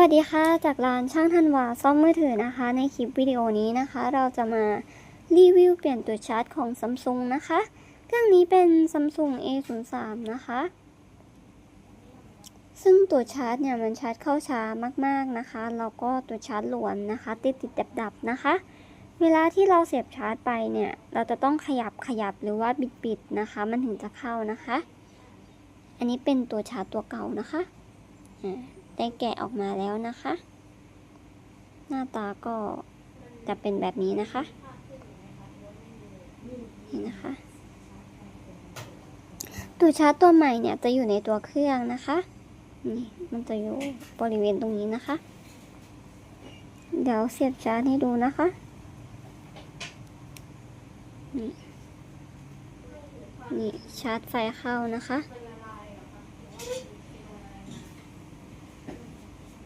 วัสดีค่ะ จากร้านช่างทันวาซ่อมมือถือนะคะ ในคลิปวิดีโอนี้นะคะ เราจะมารีวิวเปลี่ยนตัวชาร์จของ Samsung นะคะ เครื่องนี้เป็น Samsung A03 นะคะ ซึ่งตัวชาร์จเนี่ยมันชาร์จเข้าช้ามากๆนะคะแล้วก็ตัวชาร์จหลวมนะคะ ติดติดดับดับนะคะ เวลาที่เราเสียบชาร์จไปเนี่ย เราจะต้องขยับขยับหรือว่าบิดบิดนะคะ มันถึงจะเข้านะคะ อันนี้เป็นตัวชาร์จตัวเก่านะคะ ได้แกะออกมาแล้วนะคะ หน้าตาก็จะเป็นแบบนี้นะคะ นี่นะคะตัวชาร์จตัวใหม่เนี่ยจะอยู่ในตัวเครื่องนะคะ นี่มันจะอยู่บริเวณตรงนี้นะคะ เดี๋ยวเสียบชาร์จให้ดูนะคะนี่นี่ชาร์จไฟเข้านะคะ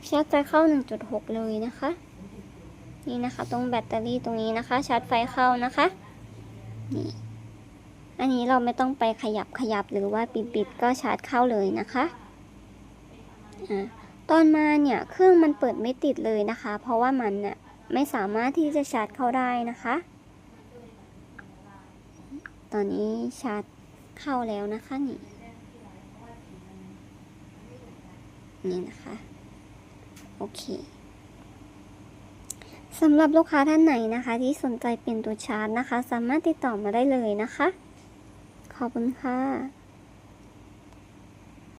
ชาร์จไฟเข้า 1.6 เลยนะคะ นี่นะคะ ตรงแบตเตอรี่ตรงนี้นะคะ ชาร์จไฟเข้านะคะนี่อันนี้เราไม่ต้องไปขยับขยับหรือว่าปิดปิดก็ชาร์จเข้าเลยนะคะอ่าตอนมาเนี่ยเครื่องมันเปิดไม่ติดเลยนะคะ เพราะว่ามันน่ะไม่สามารถที่จะชาร์จเข้าได้นะคะ ตอนนี้ชาร์จเข้าแล้วนะคะนี่นี่นะคะ โอเคสำหรับลูกค้าท่านไหนนะคะ ที่สนใจเป็นตัวชาร์จนะคะ สามารถติดต่อมาได้เลยนะคะ ขอบคุณค่ะ